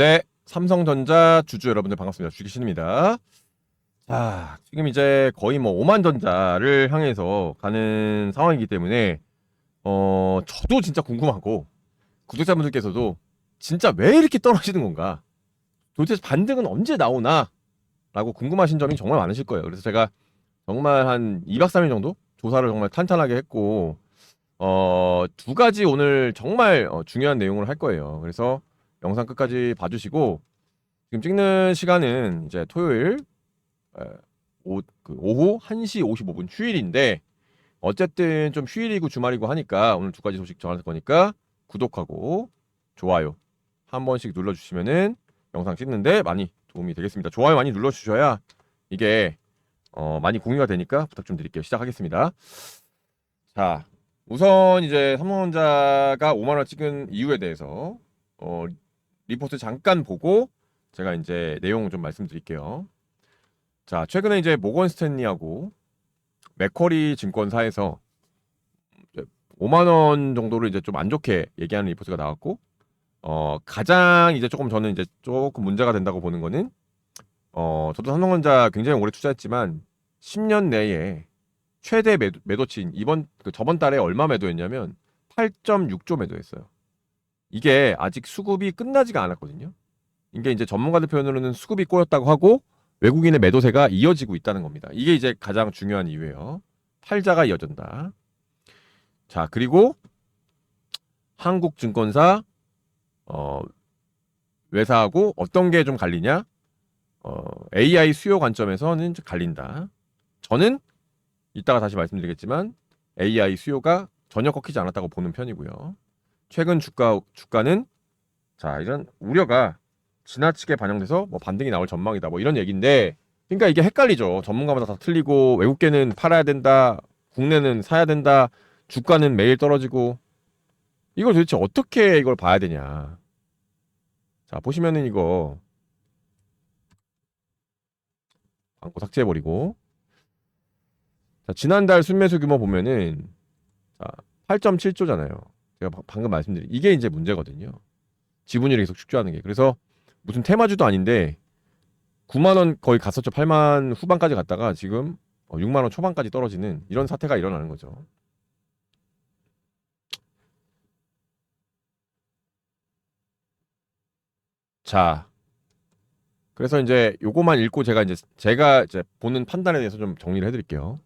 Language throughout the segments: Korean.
네, 삼성전자 주주 여러분들 반갑습니다. 주기신입니다. 자, 지금 이제 거의 뭐 5만 전자를 향해서 가는 상황이기 때문에 어, 저도 진짜 궁금하고 구독자분들께서도 진짜 왜 이렇게 떨어지는 건가? 도대체 반등은 언제 나오나? 라고 궁금하신 점이 정말 많으실 거예요. 그래서 제가 정말 한 2박 3일 정도 조사를 정말 탄탄하게 했고 어, 두 가지 오늘 정말 어, 중요한 내용을 할 거예요. 그래서 영상 끝까지 봐주시고 지금 찍는 시간은 이제 토요일 그 오후 1시 55분 휴일인데 어쨌든 좀 휴일이고 주말이고 하니까 오늘 두 가지 소식 전할 거니까 구독하고 좋아요 한 번씩 눌러주시면은 영상 찍는데 많이 도움이 되겠습니다. 좋아요 많이 눌러주셔야 이게 어, 많이 공유가 되니까 부탁 좀 드릴게요. 시작하겠습니다. 자, 우선 이제 삼성전자가 5만 원 찍은 이유에 대해서 어, 리포트 잠깐 보고 제가 이제 내용 좀 말씀드릴게요. 자, 최근에 이제 모건 스탠리하고 맥쿼리 증권사에서 이제 5만 원 정도를 이제 좀 안 좋게 얘기하는 리포트가 나왔고 어, 가장 이제 조금 저는 이제 조금 문제가 된다고 보는 거는 어, 저도 삼성전자 굉장히 오래 투자했지만 10년 내에 최대 매도, 매도치인 이번 그 저번 달에 얼마 매도했냐면 8.6조 매도했어요. 이게 아직 수급이 끝나지가 않았거든요. 이게 이제 전문가들 표현으로는 수급이 꼬였다고 하고 외국인의 매도세가 이어지고 있다는 겁니다. 이게 이제 가장 중요한 이유예요. 팔자가 이어진다. 자, 그리고 한국 증권사 어 외사하고 어떤 게 좀 갈리냐? 어 AI 수요 관점에서는 갈린다. 저는 이따가 다시 말씀드리겠지만 AI 수요가 전혀 꺾이지 않았다고 보는 편이고요. 최근 주가 주가는 자 이런 우려가 지나치게 반영돼서 뭐 반등이 나올 전망이다 뭐 이런 얘기인데 그러니까 이게 헷갈리죠. 전문가마다 다 틀리고 외국계는 팔아야 된다, 국내는 사야 된다, 주가는 매일 떨어지고 이걸 도대체 어떻게 이걸 봐야 되냐? 자 보시면은 이거 광고 삭제해버리고 자 지난달 순매수 규모 보면은 자 8.7조잖아요. 제가 바- 방금 말씀드린 이게 이제 문제거든요. 지분율이 계속 축소하는 게 그래서 무슨 테마주도 아닌데 9만 원 거의 갔었죠. 8만 후반까지 갔다가 지금 6만 원 초반까지 떨어지는 이런 사태가 일어나는 거죠. 자, 그래서 이제 요거만 읽고 제가 이제 제가 이제 보는 판단에 대해서 좀 정리를 해 드릴게요.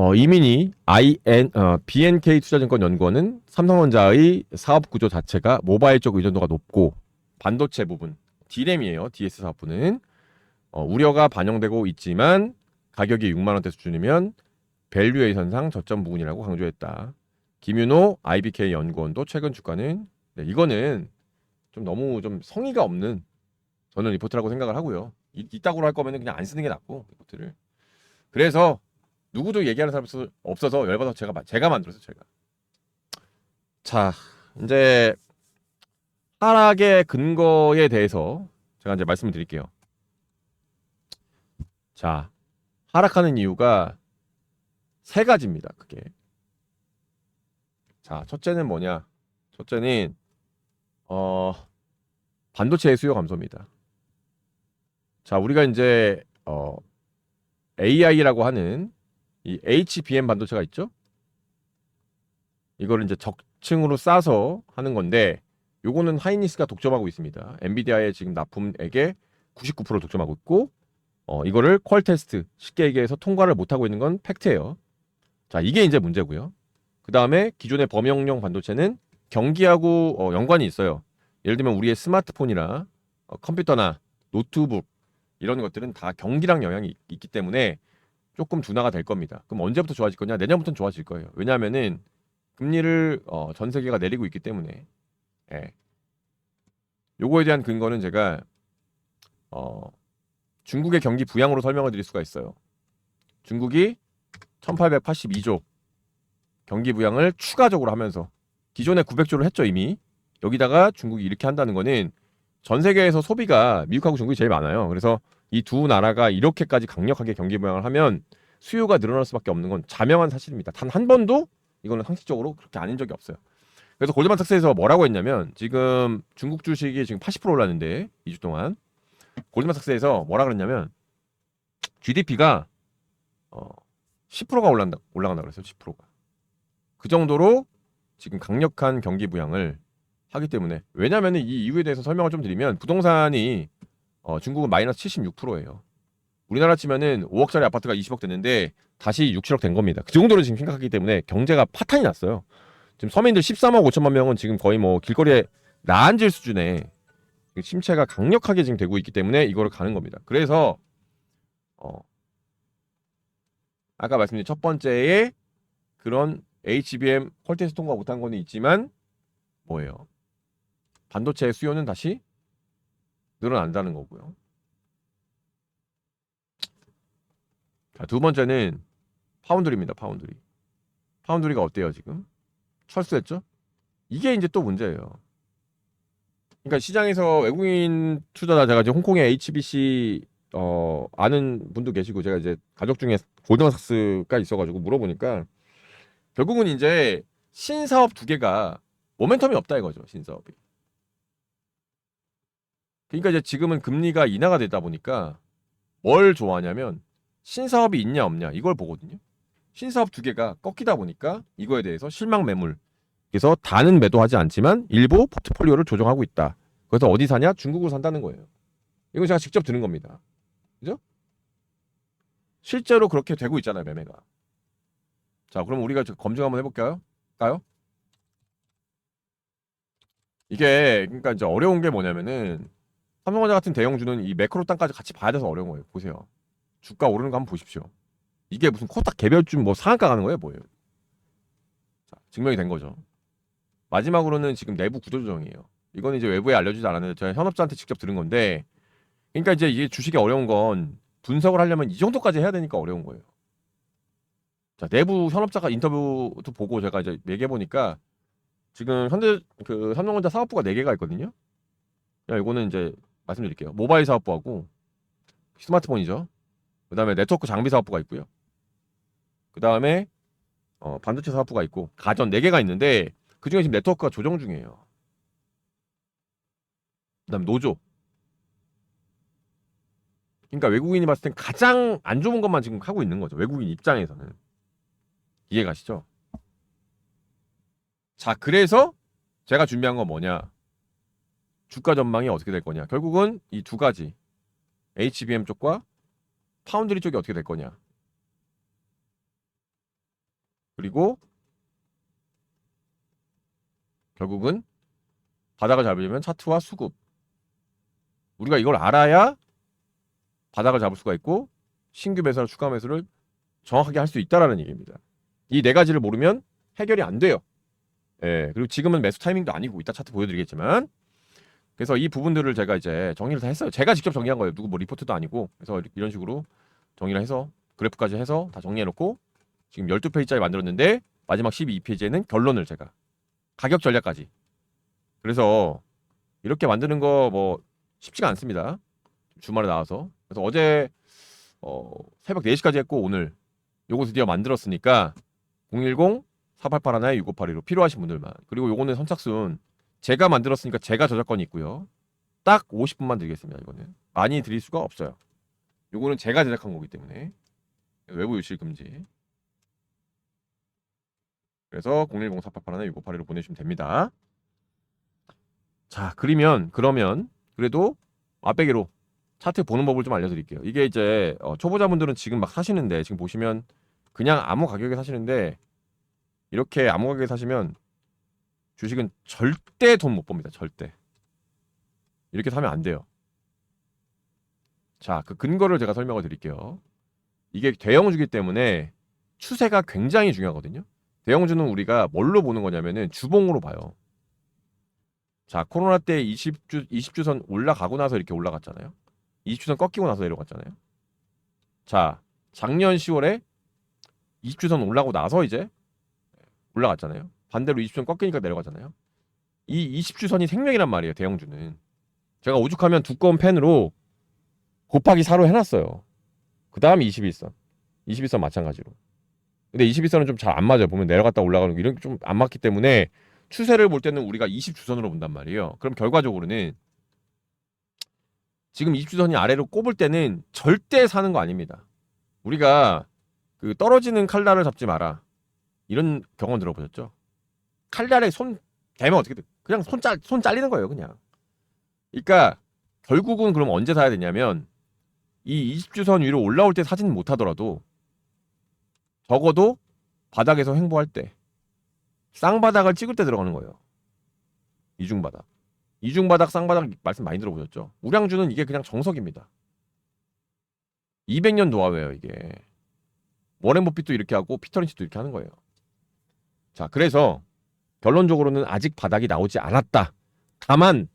어, 이민희 IN 어, BNK 투자증권 연구원은 삼성전자의 사업 구조 자체가 모바일 쪽 의존도가 높고 반도체 부분 D램이에요. DS 사업부는 어, 우려가 반영되고 있지만 가격이 6만 원대 수준이면 밸류에이션상 저점 부분이라고 강조했다. 김윤호 IBK 연구원도 최근 주가는 네, 이거는 좀 너무 좀 성의가 없는 저는 리포트라고 생각을 하고요. 이, 이따구로 할 거면 그냥 안 쓰는 게 낫고 리포트를. 그래서 누구도 얘기하는 사람 없어- 없어서 열받아서 제가 마- 제가 만들었어요 제가. 자 이제 하락의 근거에 대해서 제가 이제 말씀을 드릴게요. 자 하락하는 이유가 세 가지입니다. 그게. 자 첫째는 뭐냐? 첫째는 어, 반도체의 수요 감소입니다. 자, 우리가 이제 어, AI라고 하는 이 HBM 반도체가 있죠? 이거를 이제 적층으로 싸서 하는 건데 요거는 하이니스가 독점하고 있습니다. 엔비디아의 지금 납품액의 99% 독점하고 있고 어, 이거를 퀄 테스트 쉽게 얘기해서 통과를 못 하고 있는 건 팩트예요. 자, 이게 이제 문제고요. 그 다음에 기존의 범용용 반도체는 경기하고 어, 연관이 있어요. 예를 들면 우리의 스마트폰이나 어, 컴퓨터나 노트북 이런 것들은 다 경기랑 영향이 있- 있기 때문에 조금 둔화가 될 겁니다. 그럼 언제부터 좋아질 거냐? 내년부터는 좋아질 거예요. 왜냐하면은 금리를 어, 전 세계가 내리고 있기 때문에. 예. 요거에 대한 근거는 제가 어, 중국의 경기 부양으로 설명을 드릴 수가 있어요. 중국이 1882조 경기 부양을 추가적으로 하면서 기존에 900조를 했죠 이미 여기다가 중국이 이렇게 한다는 거는 전 세계에서 소비가 미국하고 중국이 제일 많아요 그래서 이 두 나라가 이렇게까지 강력하게 경기 부양을 하면 수요가 늘어날 수밖에 없는 건 자명한 사실입니다 단 한 번도 이거는 상식적으로 그렇게 아닌 적이 없어요 그래서 골드만삭스에서 뭐라고 했냐면 지금 중국 주식이 지금 80% 올랐는데 2주 동안 골드만삭스에서 뭐라 그랬냐면 GDP가 어 10%가 올라간다 올라간다 그랬어요. 10%가. 그 정도로 지금 강력한 경기 부양을 하기 때문에 왜냐하면 이 이유에 대해서 설명을 좀 드리면 부동산이 어, 중국은 마이너스 76%예요. 우리나라 치면은 5억짜리 아파트가 20억 됐는데 다시 6, 7억 된 겁니다. 그 정도로 지금 심각하기 때문에 경제가 파탄이 났어요. 지금 서민들 13억 5천만 명은 지금 거의 뭐 길거리에 나앉을 수준의 침체가 강력하게 지금 되고 있기 때문에 이거를 가는 겁니다. 그래서 어 아까 말씀드린 첫 번째에 그런 HBM 퀄테스트 통과 못한 거는 있지만 뭐예요? 반도체 수요는 다시 늘어난다는 거고요. 자, 두 번째는 파운드리입니다. 파운드리. 파운드리가 어때요, 지금? 철수했죠? 이게 이제 또 문제예요. 그러니까 시장에서 외국인 투자자 제가 지금 홍콩의 HBC 어 아는 분도 계시고 제가 이제 가족 중에 골드만삭스가 있어가지고 물어보니까 결국은 이제 신사업 두 개가 모멘텀이 없다 이거죠 신사업이. 그러니까 이제 지금은 금리가 인하가 되다 보니까 뭘 좋아하냐면 신사업이 있냐 없냐 이걸 보거든요. 신사업 두 개가 꺾이다 보니까 이거에 대해서 실망 매물. 그래서 다는 매도하지 않지만 일부 포트폴리오를 조정하고 있다. 그래서 어디 사냐? 중국으로 산다는 거예요. 이거 제가 직접 들은 겁니다. 그죠? 실제로 그렇게 되고 있잖아요, 매매가. 자, 그럼 우리가 저 검증 한번 해볼까요? 까요? 이게 그러니까 이제 어려운 게 뭐냐면은 삼성전자 같은 대형주는 이 매크로 땅까지 같이 봐야 돼서 어려운 거예요. 보세요. 주가 오르는 거 한번 보십시오. 이게 무슨 코딱 개별주 뭐 상한가 가는 거예요, 뭐예요? 자, 증명이 된 거죠. 마지막으로는 지금 내부 구조 조정이에요. 이거는 이제 외부에 알려주지 않았는데 제가 현업자한테 직접 들은 건데, 그러니까 이제 이게 주식이 어려운 건 분석을 하려면 이 정도까지 해야 되니까 어려운 거예요. 자, 내부 현업자가 인터뷰도 보고 제가 이제 얘기해 보니까 지금 현재 그 삼성전자 사업부가 4 개가 있거든요. 야, 이거는 이제 말씀드릴게요. 모바일 사업부하고 스마트폰이죠. 그 다음에 네트워크 장비 사업부가 있고요. 그 다음에 어, 반도체 사업부가 있고 가전 4개가 있는데 그 중에 지금 네트워크가 조정 중이에요. 그 다음 노조. 그러니까 외국인이 봤을 땐 가장 안 좋은 것만 지금 하고 있는 거죠. 외국인 입장에서는. 이해 가시죠? 자, 그래서 제가 준비한 건 뭐냐? 주가 전망이 어떻게 될 거냐? 결국은 이 두 가지 HBM 쪽과 파운드리 쪽이 어떻게 될 거냐? 그리고 결국은 바닥을 잡으려면 차트와 수급 우리가 이걸 알아야 바닥을 잡을 수가 있고 신규 매수나 추가 매수를 정확하게 할 수 있다라는 얘기입니다. 이 네 가지를 모르면 해결이 안 돼요. 예, 그리고 지금은 매수 타이밍도 아니고 이따 차트 보여드리겠지만 그래서 이 부분들을 제가 이제 정리를 다 했어요. 제가 직접 정리한 거예요. 누구 뭐 리포트도 아니고 그래서 이런 식으로 정리를 해서 그래프까지 해서 다 정리해 놓고 지금 12페이지짜리 만들었는데 마지막 12페이지에는 결론을 제가 가격 전략까지 그래서 이렇게 만드는 거 뭐 쉽지가 않습니다. 주말에 나와서 그래서 어제 어, 새벽 4시까지 했고 오늘 요거 드디어 만들었으니까 010 488 1 6582로 필요하신 분들만 그리고 요거는 선착순 제가 만들었으니까 제가 저작권이 있고요. 딱 50분만 드리겠습니다. 이거는 많이 드릴 수가 없어요. 요거는 제가 제작한 거기 때문에 외부 유실 금지. 그래서 010-4881-6582로 보내주시면 됩니다. 자, 그러면 그러면 그래도 앞배기로 차트 보는 법을 좀 알려드릴게요. 이게 이제 어, 초보자분들은 지금 막 사시는데 지금 보시면 그냥 아무 가격에 사시는데 이렇게 아무 가격에 사시면 주식은 절대 돈 못 법니다. 절대. 이렇게 사면 안 돼요. 자, 그 근거를 제가 설명을 드릴게요. 이게 대형주기 때문에 추세가 굉장히 중요하거든요. 대형주는 우리가 뭘로 보는 거냐면은 주봉으로 봐요. 자, 코로나 때 20주 20주선 올라가고 나서 이렇게 올라갔잖아요. 20주선 꺾이고 나서 내려갔잖아요. 자, 작년 10월에 20주선 올라고 나서 이제 올라갔잖아요. 반대로 20주선 꺾이니까 내려가잖아요. 이 20주선이 생명이란 말이에요. 대형주는. 제가 오죽하면 두꺼운 펜으로 곱하기 4로 해놨어요. 그 다음 21선. 21선 마찬가지로. 근데 21선은 좀 잘 안 맞아요. 보면 내려갔다 올라가는 거 이런 게 좀 안 맞기 때문에 추세를 볼 때는 우리가 20주선으로 본단 말이에요. 그럼 결과적으로는 지금 20주선이 아래로 꼽을 때는 절대 사는 거 아닙니다. 우리가 그 떨어지는 칼날을 잡지 마라. 이런 경험 들어보셨죠? 칼날에 손 대면 어떻게 돼? 그냥 손, 잘, 손 잘리는 거예요, 그냥. 그러니까 결국은 그럼 언제 사야 되냐면 이 20주선 위로 올라올 때 사진 못 하더라도 적어도 바닥에서 횡보할 때 쌍바닥을 찍을 때 들어가는 거예요. 이중바닥. 이중바닥, 쌍바닥 말씀 많이 들어보셨죠? 우량주는 이게 그냥 정석입니다. 200년 노하우예요, 이게. 워렌 버핏도 이렇게 하고 피터 린치도 이렇게 하는 거예요. 자, 그래서 결론적으로는 아직 바닥이 나오지 않았다. 다만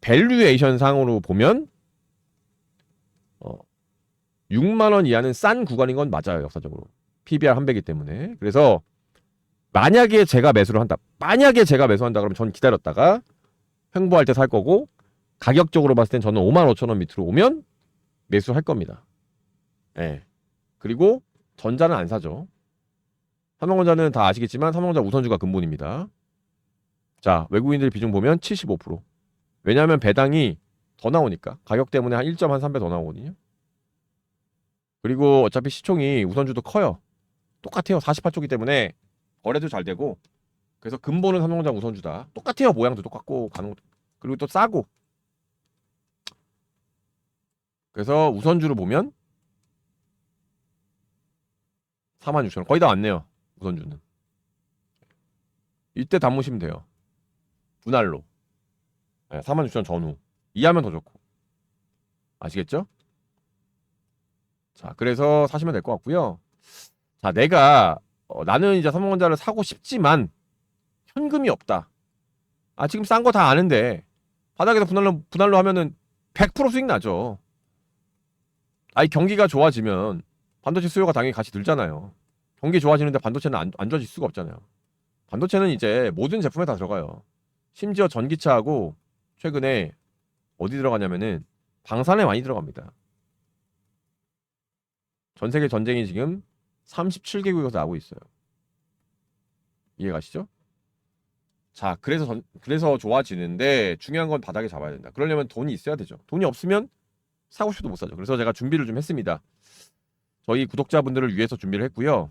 밸류에이션 상으로 보면 어, 6만 원 이하는 싼 구간인 건 맞아요, 역사적으로. PBR 한 배기 때문에. 그래서 만약에 제가 매수를 한다. 만약에 제가 매수한다 그러면 전 기다렸다가 횡보할 때 살 거고 가격적으로 봤을 땐 저는 5만 5천 원 밑으로 오면 매수할 겁니다. 예. 그리고 전자는 안 사죠. 삼성전자는 다 아시겠지만 삼성전자 우선주가 근본입니다. 자, 외국인들 비중 보면 75%. 왜냐하면 배당이 더 나오니까 가격 때문에 한 1.3배 더 나오거든요. 그리고 어차피 시총이 우선주도 커요. 똑같아요. 48조기 때문에 거래도 잘 되고 그래서 근본은 삼성전자 우선주다. 똑같아요. 모양도 똑같고 가는 그리고 또 싸고. 그래서 우선주를 보면 46,000원 거의 다 왔네요. 우선주는. 이때 담으시면 돼요. 분할로. 네, 46,000원 전후. 이하면 더 좋고. 아시겠죠? 자, 그래서 사시면 될 것 같고요. 자, 내가 어, 나는 이제 삼성전자를 사고 싶지만 현금이 없다. 아, 지금 싼 거 다 아는데 바닥에서 분할로 분할로 하면은 100% 수익 나죠. 아이 경기가 좋아지면 반도체 수요가 당연히 같이 늘잖아요. 경기 좋아지는데 반도체는 안, 안 좋아질 수가 없잖아요. 반도체는 이제 모든 제품에 다 들어가요. 심지어 전기차하고 최근에 어디 들어가냐면은 방산에 많이 들어갑니다. 전 세계 전쟁이 지금 37개국에서 나오고 있어요. 이해 가시죠? 자, 그래서 전, 그래서 좋아지는데 중요한 건 바닥에 잡아야 된다. 그러려면 돈이 있어야 되죠. 돈이 없으면 사고 싶어도 못 사죠. 그래서 제가 준비를 좀 했습니다. 저희 구독자분들을 위해서 준비를 했고요.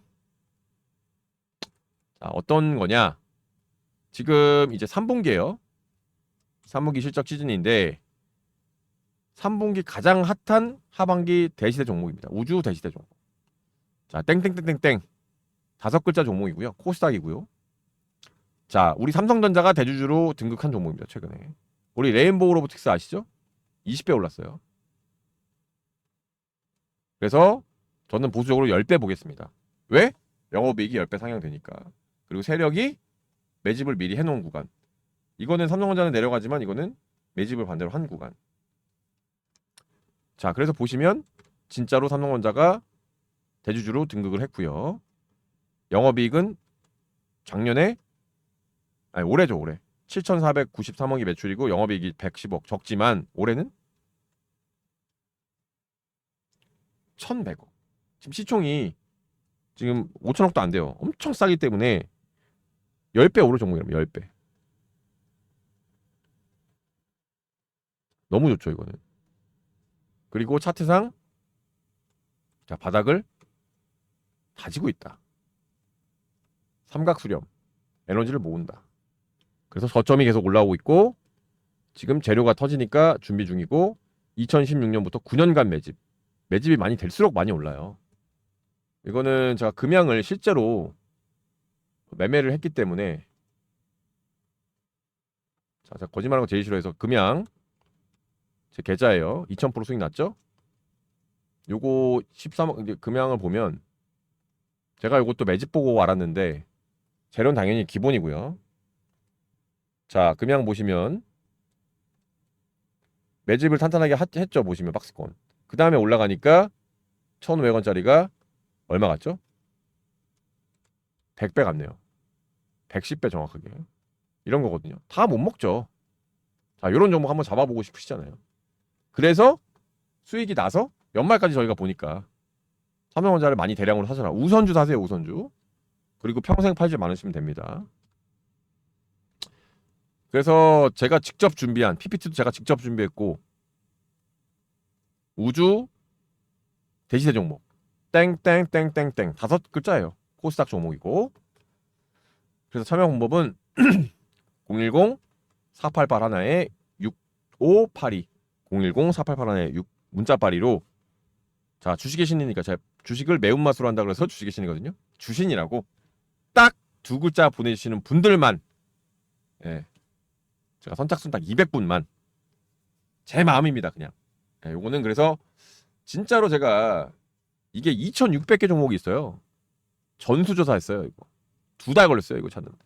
자, 어떤 거냐? 지금 이제 3분기예요. 3분기 실적 시즌인데 3분기 가장 핫한 하반기 대시대 종목입니다. 우주 대시대 종목. 자, 땡땡땡땡땡. 다섯 글자 종목이고요. 코스닥이고요. 자, 우리 삼성전자가 대주주로 등극한 종목입니다. 최근에. 우리 레인보우 로보틱스 아시죠? 20배 올랐어요. 그래서 저는 보수적으로 10배 보겠습니다. 왜? 영업이익이 10배 상향되니까. 그리고 세력이 매집을 미리 해놓은 구간. 이거는 삼성전자는 내려가지만 이거는 매집을 반대로 한 구간. 자, 그래서 보시면 진짜로 삼성전자가 대주주로 등극을 했고요. 영업이익은 작년에 아니 올해죠 올해 7,493억이 매출이고 영업이익이 110억 적지만 올해는 1,100억. 지금 시총이 지금 5천억도 안 돼요. 엄청 싸기 때문에 10배 오를 종목이라면 10배. 너무 좋죠 이거는. 그리고 차트상 자 바닥을 다지고 있다. 삼각 수렴 에너지를 모은다. 그래서 저점이 계속 올라오고 있고 지금 재료가 터지니까 준비 중이고 2016년부터 9년간 매집 매집이 많이 될수록 많이 올라요. 이거는 제가 금양을 실제로 매매를 했기 때문에 자, 제가 거짓말하는 거 제일 싫어해서 금양 제 계좌예요. 2000% 수익 났죠? 요거 13억 이제 금양을 보면 제가 이것도 매집 보고 알았는데 재료는 당연히 기본이고요. 자, 금양 보시면 매집을 탄탄하게 하- 했죠. 보시면 박스권. 그 다음에 올라가니까 1,500원짜리가 얼마 갔죠? 100배 갔네요. 110배 정확하게. 이런 거거든요. 다 못 먹죠. 자, 이런 종목 한번 잡아보고 싶으시잖아요. 그래서 수익이 나서 연말까지 저희가 보니까 삼성전자를 많이 대량으로 사셔라. 우선주 사세요, 우선주. 그리고 평생 팔지 않으시면 됩니다. 그래서 제가 직접 준비한 PPT도 제가 직접 준비했고 우주 대시대 종목 땡땡땡땡땡 다섯 글자예요. 코스닥 종목이고 그래서 참여 방법은 010 488 하나에 6582 010 488 하나에 6 문자 빠리로 자 주식의 신이니까 제가 주식을 매운맛으로 한다 그래서 주식의 신이거든요. 주신이라고 딱 두 글자 보내주시는 분들만 예 제가 선착순 딱 200분만 제 마음입니다 그냥 예, 요거는 그래서 진짜로 제가 이게 2,600개 종목이 있어요. 전수조사 했어요 이거. 두 달 걸렸어요 이거 찾는데.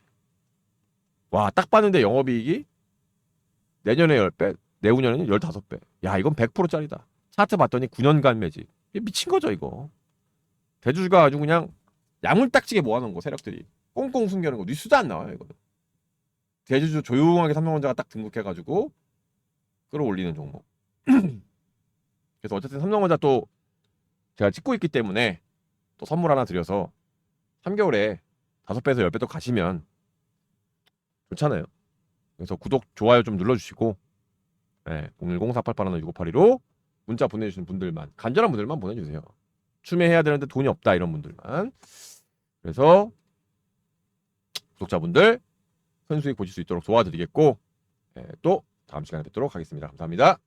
와 딱 봤는데 영업이익이 내년에 10배 내후년에는 15배. 야 이건 100%짜리다. 차트 봤더니 9년간 매직 이게 미친 거죠 이거? 대주주가 아주 그냥 야물딱지게 모아놓은 거 세력들이. 꽁꽁 숨겨놓은 거. 뉴스도 안 나와요 이거 대주주 조용하게 삼성전자가 딱 등극해가지고 끌어올리는 종목. 그래서 어쨌든 삼성전자 또 제가 찍고 있기 때문에 또 선물 하나 드려서 3개월에 5배에서 10배 또 가시면 좋잖아요 그래서 구독 좋아요 좀 눌러주시고 네, 010-488-6982로 문자 보내주시는 분들만 간절한 분들만 보내주세요 추매해야 되는데 돈이 없다 이런 분들만 그래서 구독자분들 선수익 보실 수 있도록 도와드리겠고 예, 또 다음 시간에 뵙도록 하겠습니다. 감사합니다.